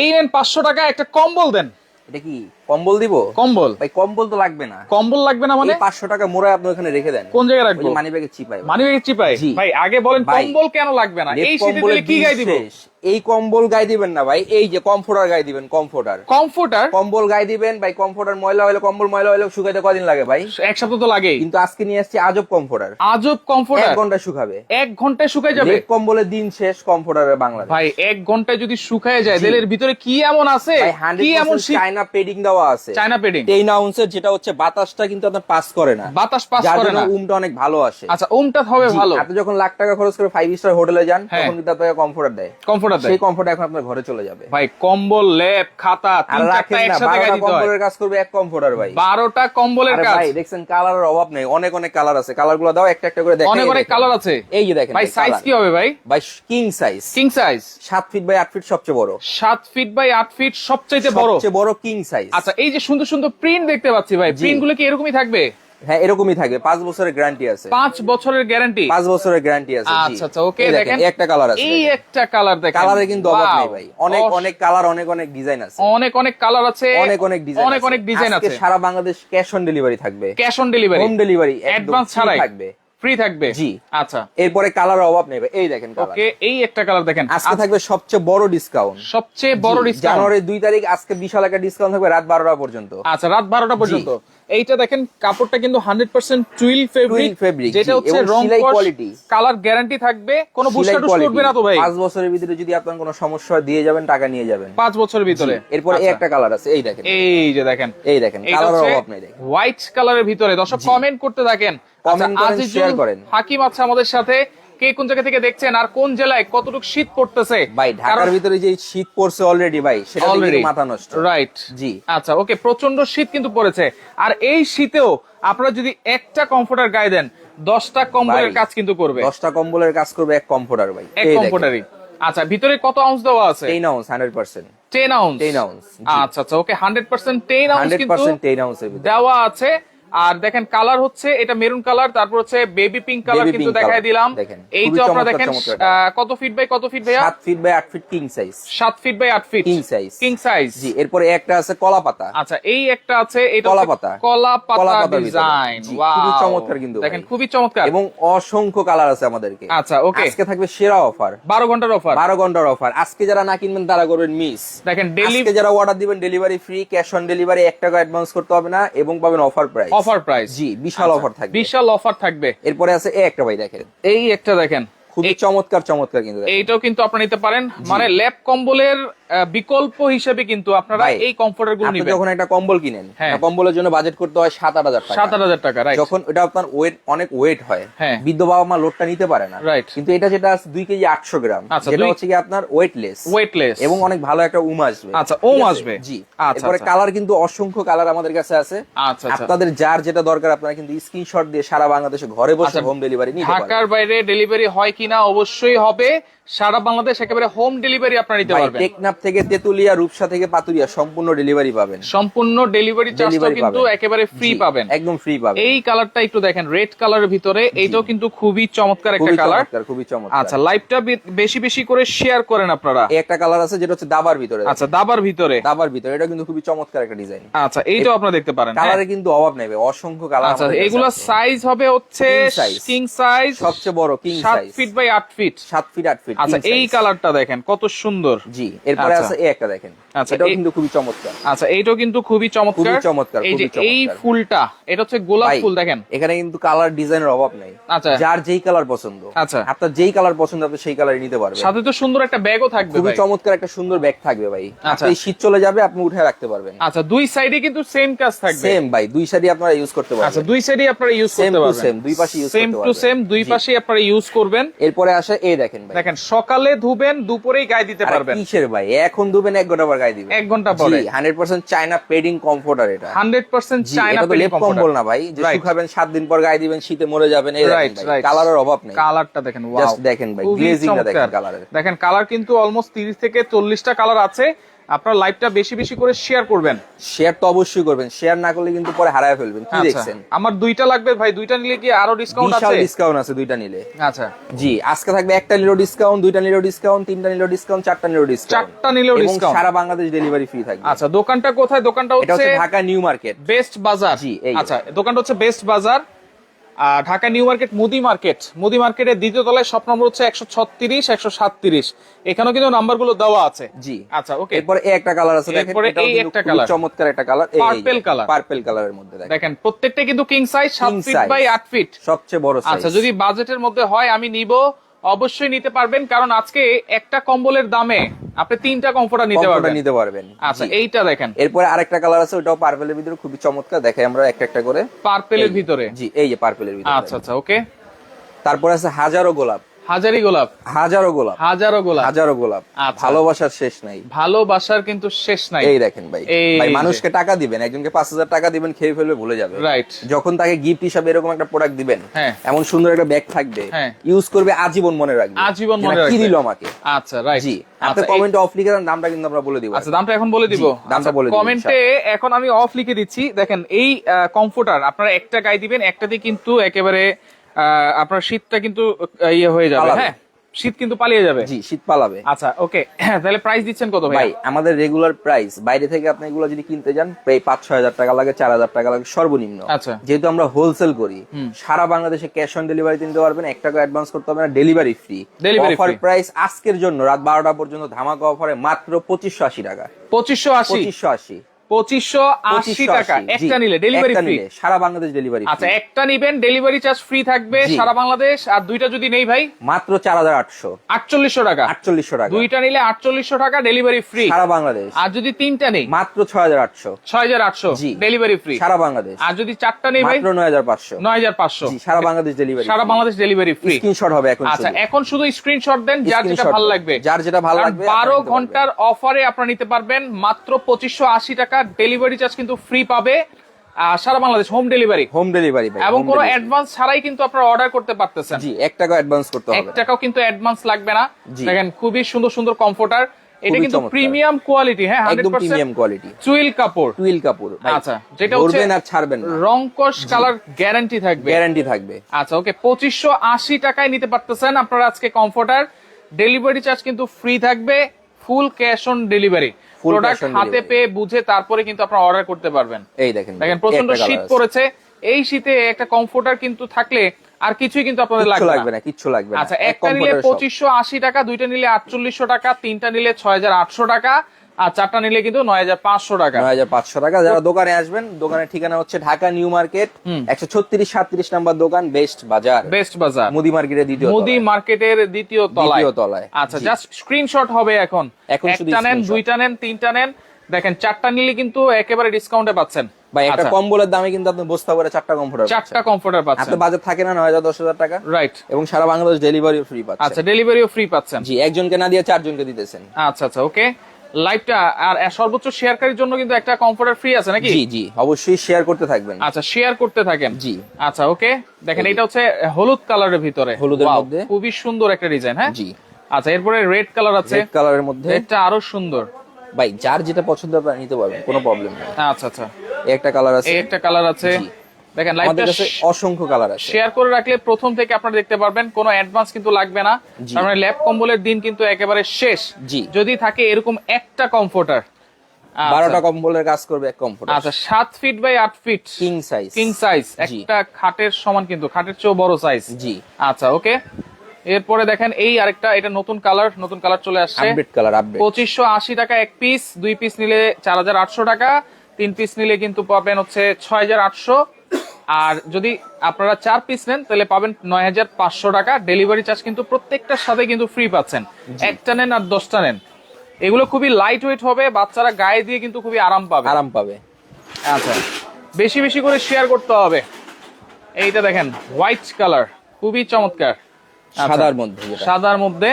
এই নেন পাঁচশো টাকা একটা কম্বল দেন। এটা কি? কম্বল দিব? কম্বল। ভাই কম্বল তো লাগবে না। কম্বল লাগবে না মানে? পাঁচশো টাকা মোড়ায় আপনি ওখানে রেখে দেন। কোন জায়গায় রাখব? মানি ব্যাগে চিপাই মানি ব্যাগের চিপাই ভাই আগে বলেন কম্বল কেন লাগবে না? এই শীতে কি গায়ে দিব? এই কম্বল গায়ে দিবেন না ভাই এই যে কমফোর্টার গায়ে দিবেন কমফোর্টার। কমফোর্টার? কম্বল গায়ে দিবেন ভাই কমফোর্টার ময়লা হলে কম্বল ময়লা হলে শুকাইতে কদিন লাগে ভাই। এক সপ্তাহ তো লাগেই। কিন্তু আজকে নিয়ে আসছি আজব কমফোর্টার। আজব এক ঘণ্টা শুকাবে। এক ঘন্টায় শুকায় যাবে? লেপ কম্বলের দিন শেষ কমফোর্টারের বাংলাদেশ। ভাই এক ঘন্টায় যদি শুকায় যায়। দেলের ভিতরে কি এমন আছে? কি এমন চায়না পেডিং দেওয়া আছে। চায়না পেডিং টেন আউন্সের যেটা হচ্ছে বাতাসটা কিন্তু আপনার পাস করে না। বাতাস পাস করে না। উমটা অনেক ভালো আসে। আচ্ছা উমটা হবে ভালো। আপনি যখন লাখ টাকা খরচ করে ফাইভ স্টার হোটেলে যান হ্যাঁ। তখন কিন্তু আপনাকে কমফোর্টার দেয়। কমফোর্টার সেই কমফোর্ট এখন আপনার ঘরে চলে যাবে। ভাই কম্বল লেপ খাতা হয়। কম্বলের কাজ করবে এক কমফোর্টার ভাই। বারোটা কম্বলের কাজ। ভাই দেখছেন কালারের অভাব নেই অনেক অনেক কালার আছে। কালারগুলো দাও একটা একটা করে দেখেন অনেক অনেক কালার আছে। এই যে দেখেন ভাই সাইজ কি হবে ভাই? ভাই কিং সাইজ কিং সাইজ সাত ফিট বাই আট ফিট সবচেয়ে বড়। সাত ফিট বাই আট ফিট সবচাইতে বড়। সবচেয়ে বড় কিং সাইজ আচ্ছা এই যে সুন্দর সুন্দর প্রিন্ট দেখতে পাচ্ছি ভাই। প্রিন্টগুলো কি এরকমই থাকবে? হ্যাঁ এরকমই থাকবে। পাঁচ বছরের গ্যারান্টি আছে। পাঁচ বছরের গ্যারান্টি পাঁচ বছরের গ্যারান্টি আছে আচ্ছা আচ্ছা ওকে দেখেন এই একটা কালার আছে এই একটা কালার দেখেন। কালারে কিন্তু অভাব! নেই ভাই। অনেক অনেক কালার অনেক অনেক ডিজাইন আছে। অনেক অনেক কালার আছে। অনেক অনেক ডিজাইন অনেক অনেক ডিজাইন আছে। সারা বাংলাদেশ ক্যাশ অন ডেলিভারি থাকবে। Cash on delivery home delivery advance ছাড়াই। থাকবে। ফ্রি থাকবে। জি। আচ্ছা। এরপরে কালার অভাব নেই এই দেখেন কালার ওকে এই একটা কালার দেখেন। আজকে থাকবে সবচেয়ে বড় ডিসকাউন্ট সবচেয়ে বড় ডিসকাউন্ট জানুয়ারি দুই তারিখ আজকে বিশাল একটা ডিসকাউন্ট থাকবে রাত বারোটা পর্যন্ত। আচ্ছা রাত বারোটা পর্যন্ত। এইটা দেখেন কাপড়টা কিন্তু hundred percent twill fabric fabric, যেটা হচ্ছে রং quality। কালার গ্যারান্টি থাকবে। কোনো বুস্টার টুস করবে না তো ভাই? পাঁচ বছরের ভিতরে যদি আপনার কোনো সমস্যা দিয়ে যাবেন টাকা নিয়ে যাবেন। পাঁচ বছরের ভিতরে। এরপরে এই আচ্ছা। একটা কালার আছে এই দেখেন। এই যে দেখেন। এই দেখেন কালার অভাব নেই দেখেন। হোয়াইট কালারের ভিতরে। দর্শক কমেন্ট করতে থাকেন। Comment করেন, আজিজুল share করেন। হাকিম আছে আমাদের সাথে। কে কোন জায়গা থেকে দেখছেন আর কোন জেলায় কতটুকু শীত পড়তেছে? ভাই ঢাকার ভিতরে যে শীত পড়ছে অলরেডি ভাই সেটা অলরেডি মাথা নষ্ট। রাইট জি। আচ্ছা ওকে প্রচণ্ড শীত কিন্তু পড়েছে। আর এই শীতেও আপনারা যদি একটা কমফোর্টার গায়ে দেন দশটা কম্বলের কাজ কিন্তু করবে। দশটা কম্বলের কাজ করবে এক কমফোর্টার ভাই। এক কমফোর্টারই। আচ্ছা ভিতরে কত আউন্স দেওয়া আছে? Ten ounce hundred percent ten ounce ten ounce আচ্ছা আচ্ছা okay hundred percent ten ounce কিন্তু পার্সেন্ট টেন আউন্সের ভিতরে। দেওয়া আছে। আর দেখেন কালার হচ্ছে এটা মেরুন কালার তারপর হচ্ছে বেবি পিঙ্ক কালার কিন্তু দেখাই দিলাম। এই তো আপনারা দেখেন কত ফিট বাই কত ফিট ভাইয়া? সাত ফিট বাই আট ফিট কিং সাইজ সাত ফিট বাই আট feet king size king size জি এরপরে একটা আছে কলা পাতা। আচ্ছা এই একটা আছে এটা কলা পাতা। কলা পাতা ডিজাইন জি, খুবই চমৎকার কিন্তু দেখেন। খুবই চমৎকার। এবং অসংখ্য কালার আছে আমাদেরকে। আচ্ছা ওকে আজকে থাকবে সেরা অফার বারো ঘণ্টার অফার বারো ঘণ্টার অফার আজকে যারা না কিনবেন তারা করবেন মিস দেখেন ডেলি আজকে যারা অর্ডার দিবেন delivery free cash on delivery এক টাকা অ্যাডভান্স করতে হবে না এবং পাবেন অফার প্রাইস অফার প্রাইস জি বিশাল অফার থাকবে। বিশাল অফার থাকবে। এরপরে আছে এই একটা ভাই দেখেন। এই একটা দেখেন। খুবই চমৎকার চমৎকার কিন্তু এইটাও কিন্তু আপনারা নিতে পারেন। মানে ল্যাপ কম্বলের বিকল্প হিসেবে কিন্তু আপনারা এই কমফোর্টারগুলো নিবেন। যখন একটা কম্বল কিনেন হ্যাঁ। কম্বলের জন্য বাজেট করতে হয় সাত আট হাজার টাকা। সাত হাজার টাকা রাইট যখন এটা আপনার ওয়েট অনেক ওয়েট হয় হ্যাঁ। বৃদ্ধ বাবা মা লোডটা নিতে পারে না। Right. কিন্তু এটা যেটা আছে দুই কেজি আটশো গ্রাম আচ্ছা, যেটা হচ্ছে কি আপনার ওয়েটলেস ওয়েটলেস এবং অনেক ভালো একটা উম আসবে। আচ্ছা, আছে? আসবে। জি। আচ্ছা, এরপরে আচ্ছা। কালার কিন্তু অসংখ্য কালার আমাদের কাছে আছে। আচ্ছা আচ্ছা। আপনাদের যার যেটা দরকার আপনারা কিন্তু স্ক্রিনশট দিয়ে সারা বাংলাদেশে ঘরে বসে আচ্ছা, হোম ডেলিভারি নিতে পারবেন। ঢাকার বাইরে ডেলিভারি হয় কিনা অবশ্যই হবে। সারা বাংলাদেশ একেবারে হোম ডেলিভারি আপনারা নিতে পারবেন। টেকনাফ থেকে তেতুলিয়া রূপসা থেকে পাতুরিয়া সম্পূর্ণ ডেলিভারি পাবেন। সম্পূর্ণ ডেলিভারি চার্জটা কিন্তু একেবারে ফ্রি পাবেন। একদম ফ্রি পাবেন। এই কালারটা একটু দেখেন রেড কালারের ভিতরে এইটাও কিন্তু খুবই চমৎকার একটা কালার খুবই চমৎকার। আচ্ছা লাইভটা বেশি বেশি করে শেয়ার করেন আপনারা। এই একটা কালার আছে যেটা হচ্ছে দাবার ভিতরে। আচ্ছা দাবার ভিতরে। দাবার ভিতরে এটা কিন্তু খুবই চমৎকার একটা ডিজাইন আচ্ছা এইটাও আপনারা দেখতে পারেন। হ্যাঁ? কালারে কিন্তু অভাব নেই অসংখ্য কালার আচ্ছা এগুলা সাইজ হবে হচ্ছে কিং সাইজ সবচেয়ে বড় কিং সাইজ ফিট বাই আট ফিট সাত ফিট আট ফিট আচ্ছা এই কালারটা দেখেন কত সুন্দর। জি এরপরে আচ্ছা। আছে এই একটা দেখেন। আচ্ছা, এটাও কিন্তু খুবই চমৎকার। আচ্ছা এইটাও কিন্তু খুবই চমৎকার। খুবই চমৎকার, এই যে এই ফুলটা এটা হচ্ছে গোলাপ ফুল দেখেন। এখানে কিন্তু কালার ডিজাইনের অভাব নেই। আচ্ছা। যার যেই কালার পছন্দ। আচ্ছা। আপনার যেই কালার পছন্দ আপনি সেই কালারই নিতে পারবেন। সাথে তো সুন্দর একটা ব্যাগও থাকবে খুবই চমৎকার একটা সুন্দর ব্যাগ থাকবে ভাই। আচ্ছা। আপনি শীত চলে যাবে আপনি উঠে রাখতে পারবেন। আচ্ছা দুই সাইডে কিন্তু সেম কাজ থাকবে। সেম ভাই দুই সাইডে আপনারা ইউজ করতে আচ্ছা দুই সাইডে আপনারা ইউজ করতে পারবেন। same, দুই পাশে সেম করতে পারবেন। সেম দুই পাশে আপনারা ইউজ করবেন। এরপরে আসে এই দেখেন ভাই। দেখেন সকালে ধুবেন দুপুরেই গায়ে দিতে পারবেন। কিসের ভাই? এখন দুবেন এক ঘণ্টা পর গায়ে দিবেন। এক ঘণ্টা পরে। Hundred percent China padding comforter এটা। হান্ড্রেড পার্সেন্ট জি, চায়না এটা তো লেপ কম্বল না ভাই যে. শুকাবেন সাত দিন পর গায়ে দিবেন শীতে মরে যাবেন এই রাইট কালারের অভাব নেই। কালারটা দেখেন জাস্ট ওয়াও দেখেন ভাই গ্লেজিংটা দেখেন। কালারের দেখেন কালার কিন্তু অলমোস্ট তিরিশ থেকে চল্লিশটা কালার আছে। আপনার লাইভটা বেশি বেশি করে শেয়ার করবেন। শেয়ার তো অবশ্যই করবেন। শেয়ার না করলে কিন্তু পরে হারায় ফেলবেন। কি আচ্ছা। দেখছেন? আমার দুইটা লাগবে ভাই। দুইটা নিলে কি আরও ডিসকাউন্ট আছে? ডিসকাউন্ট আছে দুইটা নিলে। আচ্ছা। জি আজকে থাকবে একটা নিলেও ডিসকাউন্ট দুইটা নিলেও ডিসকাউন্ট তিনটা নিলেও ডিসকাউন্ট চারটা নিলেও ডিসকাউন্ট চারটা নিলেও এবং ডিসকাউন্ট সারা বাংলাদেশ ডেলিভারি ফ্রি থাকবে। আচ্ছা দোকানটা কোথায়? দোকানটা হচ্ছে ঢাকা নিউ মার্কেট। বেস্ট বাজার জি, আচ্ছা দোকানটা হচ্ছে best bazaar Dhaka new market মুদি মার্কেট। মুদি মার্কেটের দ্বিতীয় তলায় শপ নম্বর হচ্ছে একশো ছত্রিশ একশো সাতত্রিশ। এখানেও কিন্তু নাম্বারগুলো দেওয়া আছে। জি। আচ্ছা ওকে। এরপরে এই একটা কালার আছে এরপরে এই একটা কালার। চমৎকার একটা কালার। Purple colour. পার্পল কালারের মধ্যে দেখেন। দেখেন প্রত্যেকটা কিন্তু কিং সাইজ সাত ফিট বাই আট ফিট সবচেয়ে বড় আচ্ছা যদি বাজেটের মধ্যে হয় আমি নিব। অবশ্যই নিতে পারবেন কারণ আজকে একটা কম্বলের দামে আপনি তিনটা কমফোর্টার নিতে পারবেন। নিতে পারবেন। আচ্ছা এইটা দেখেন। এরপরে আরেকটা কালার আছে ওটাও পার্পলের ভিতরে খুবই চমৎকার। দেখাই আমরা একটা একটা করে। পার্পলের ভিতরে? জি এই যে পার্পলের ভিতরে আচ্ছা আচ্ছা ওকে তারপর আছে হাজারো গোলাপ। হাজারি গোলাপ। হাজারো গোলাপ। হাজারো গোলাপ। হাজারো গোলাপ। আচ্ছা। ভালোবাসার শেষ নাই। ভালোবাসার কিন্তু শেষ নাই। এই দেখেন ভাই। ভাই মানুষকে টাকা দিবেন একজনকে পাঁচ হাজার টাকা দিবেন খেয়ে ফেলবে ভুলে যাবে। রাইট যখন তাকে গিফট হিসাবে এরকম একটা প্রোডাক্ট দিবেন হ্যাঁ। এমন সুন্দর একটা ব্যাগ থাকবে হ্যাঁ। ইউজ করবে আজীবন মনে রাখবে। আজীবন মনে না, কি দিল আমাকে। আচ্ছা রাইট জি। আপনি আচ্ছা কমেন্টে অফ লিখে দেন দামটা কিন্তু আমরা বলে দিব। আচ্ছা দামটা এখন বলে দিব। দামটা বলে দিব, কমেন্টে এখন আমি অফ লিখে দিচ্ছি। দেখেন এই কমফোর্টার আপনারা একটা গায়ে দিবেন একটাতে কিন্তু একেবারে আপনার শীতটা কিন্তু ইয়ে হয়ে যাবে। হ্যাঁ শীত কিন্তু পালিয়ে যাবে। জি শীত পালাবে। আচ্ছা ওকে। তাহলে প্রাইস দিচ্ছেন কত ভাই আমাদের রেগুলার প্রাইস বাইরে থেকে আপনি এগুলো যদি কিনতে যান প্রায় পাঁচ ছয় হাজার টাকা লাগে চার হাজার টাকা লাগে সর্বনিম্ন। আচ্ছা। যেহেতু আমরা হোলসেল করি সারা বাংলাদেশে ক্যাশ অন ডেলিভারি দিতে পারবেন এক টাকা অ্যাডভান্স করতে হবে না delivery free Delivery offer price আজকের জন্য রাত বারোটা পর্যন্ত ধামাকা অফারে মাত্র পঁচিশশো আশি টাকা। পঁচিশশো আশি? পঁচিশশো আশি। পঁচিশশো আশি 2580 টাকা। একটা নিলে ডেলিভারি ফ্রি সারা বাংলাদেশ ডেলিভারি আচ্ছা একটা নিবেন ডেলিভারি চার্জ ফ্রি থাকবে সারা বাংলাদেশ। আর দুইটা যদি নেই ভাই? মাত্র চার হাজার আটশো। আটচল্লিশশো টাকা। আটচল্লিশশো টাকা। দুইটা নিলে আটচল্লিশশো টাকা ডেলিভারি ফ্রি সারা বাংলাদেশ। আর যদি তিনটা নেই? মাত্র ছয় হাজার আটশো। ছয় হাজার আটশো ডেলিভারি ফ্রি সারা বাংলাদেশ। আর যদি চারটা নেই ভাই? নয় হাজার পাঁচশো। নয় হাজার পাঁচশো। সারা বাংলাদেশ ডেলিভারি সারা বাংলাদেশ ডেলিভারি ফ্রি স্ক্রিনশট হবে এখন আচ্ছা এখন শুধু স্ক্রিনশট দেন যার যেটা ভালো লাগবে। যার যেটা ভালো লাগবে বারো ঘণ্টার অফারে আপনারা নিতে পারবেন মাত্র পঁচিশশো আশি টাকা ডেলিভারি চার্জ কিন্তু ফ্রি পাবে সারা Bangladesh home delivery home delivery এবং কোনো অ্যাডভান্স ছাড়াই কিন্তু আপনারা অর্ডার করতে পারতেছেন। জি টাকা অ্যাডভান্স করতে হবে টাকাও কিন্তু অ্যাডভান্স লাগবে না। দেখেন খুবই সুন্দর সুন্দর কমফোর্টার এটা কিন্তু প্রিমিয়াম কোয়ালিটি হ্যাঁ একদম প্রিমিয়াম কোয়ালিটি কাপড়। টুইল কাপড় আচ্ছা, যেটা হচ্ছে- আর ছাড়বেন না। রংকশ কালার গ্যারান্টি থাকবে। গ্যারান্টি থাকবে। আচ্ছা ওকে পঁচিশশো আশি টাকায় নিতে পারতেছেন আপনারা আজকে কমফোর্টার ডেলিভারি চার্জ কিন্তু ফ্রি থাকবে full cash on delivery product হাতে পেয়ে বুঝে তারপরে কিন্তু আপনারা অর্ডার করতে পারবেন। এই দেখেন দেখেন প্রচণ্ড শীত পড়েছে। এই শীতে একটা কমফোর্টার কিন্তু থাকলে আর কিছুই কিন্তু আপনাদের লাগবে না। কিছু কিচ্ছু লাগবে না। আচ্ছা একটা নিলে পঁচিশশো আশি টাকা দুইটা নিলে আটচল্লিশশো টাকা তিনটা নিলে ছয় হাজার আটশো টাকা। আর চারটা নিলে কিন্তু নয় হাজার পাঁচশো টাকা। নয় হাজার পাঁচশো টাকা। যারা দোকানে আসবেন দোকানের ঠিকানা হচ্ছে ঢাকা নিউ মার্কেট একশো ছত্রিশ সাতত্রিশ নাম্বার দোকান বেস্ট বাজার। বেস্ট বাজার। মুদি মার্কেটের দ্বিতীয় মুদি মার্কেটের দ্বিতীয় তলায়। তলায়। আচ্ছা জাস্ট স্ক্রিনশট হবে এখন। এখন একটা নেন দুইটা নেন তিনটা নেন। দেখেন চারটা নিলে কিন্তু একেবারে ডিসকাউন্টে পাচ্ছেন। ভাই একটা আচ্ছা, কম্বলের দামে কিন্তু আপনি বস্তা করে চারটা কমফোর্টার চারটা কমফোর্টার আপনার পাচ্ছেন বাজেট থাকে না নয় হাজার দশ হাজার টাকা। রাইট এবং সারা বাংলাদেশ ডেলিভারি ফ্রি পাচ্ছেন। আচ্ছা ডেলিভারিও ফ্রি পাচ্ছেন। জি একজনকে না দিয়ে চারজনকে দিতেছেন। আচ্ছা আচ্ছা ওকে লাইভটা আর সর্বোচ্চ শেয়ারকারীর জন্য কিন্তু একটা কমফোর্টার ফ্রি আছে নাকি? জি জি অবশ্যই শেয়ার করতে থাকবেন। আচ্ছা শেয়ার করতে থাকেন। জি। আচ্ছা ওকে দেখেন এটা হচ্ছে হলুদ কালারের ভিতরে। হলুদের মধ্যে। খুবই সুন্দর একটা ডিজাইন হ্যাঁ? জি। আচ্ছা এরপরে রেড কালার আছে। রেড কালারের মধ্যে। রেডটা আরও সুন্দর। ভাই যার যেটা পছন্দ হবে নিতে পারবেন কোনো প্রবলেম নেই। আচ্ছা আচ্ছা। একটা কালার আছে। একটা কালার আছে। দেখেন লাইভটা অসংখ্য কালার আছে। শেয়ার করে রাখলে প্রথম থেকে আপনারা দেখতে পারবেন কোনো অ্যাডভান্স কিন্তু লাগবে না। তার মানে ল্যাব কম্বলের দিন কিন্তু একেবারে শেষ। যদি থাকে এরকম একটা কমফোর্টার বারোটা কম্বলের কাজ করবে এক আচ্ছা সাত ফিট বাই আট feet king size king size একটা খাটের সমান কিন্তু খাটের চেয়েও বড় সাইজ জি। আচ্ছা ওকে এরপরে দেখেন এই আরেকটা এটা নতুন কালার নতুন কালার চলে আসছে। আপডেট কালার আপডেট পঁচিশশো আশি টাকা এক পিস দুই পিস নিলে চার হাজার আটশো টাকা তিন পিস নিলে কিন্তু পাবেন হচ্ছে ছয় হাজার আটশো। আর যদি আপনারা চার পিস নেন তাহলে পাবেন নয় হাজার পাঁচশো টাকা। ডেলিভারি চার্জ কিন্তু প্রত্যেকটার সাথে কিন্তু ফ্রি পাচ্ছেন। একটা নেন আর দশটা নেন। এগুলো খুবই লাইট ওয়েট হবে বাচ্চারা গায়ে দিয়ে কিন্তু খুবই আরাম পাবে। আরাম পাবে। আচ্ছা বেশি বেশি করে শেয়ার করতে হবে। এইটা দেখেন হোয়াইট কালার খুবই চমৎকার। আচ্ছা। সাদার মধ্যে সাদার মধ্যে।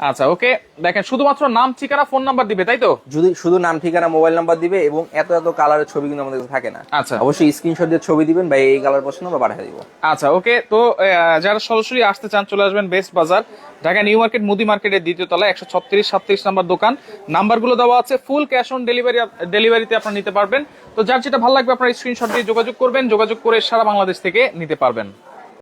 আচ্ছা ওকে। দেখেন শুধুমাত্র নাম ঠিকানা ফোন নাম্বার দিবে তাই তো? যদি শুধু নাম ঠিকানা মোবাইল নাম্বার দিবে এবং এত এত কালারের ছবি কিন্তু আমাদের কাছে থাকে না। আচ্ছা। অবশ্যই স্ক্রিনশট দিয়ে ছবি দিবেন বা এই কালার পছন্দ আমরা পাঠিয়ে দিব। আচ্ছা ওকে। তো যারা সরাসরি আসতে চান চলে আসবেন বেস্ট বাজার ঢাকা নিউ মার্কেট মুদি মার্কেটের দ্বিতীয় তলায় একশো ছত্রিশ সাতত্রিশ নাম্বার দোকান। নাম্বারগুলো দেওয়া আছে ফুল ক্যাশ অন ডেলিভারি ডেলিভারিতে আপনারা নিতে পারবেন। তো যার যেটা ভালো লাগবে আপনারা স্ক্রিনশট দিয়ে যোগাযোগ করবেন। যোগাযোগ করে সারা বাংলাদেশ থেকে নিতে পারবেন।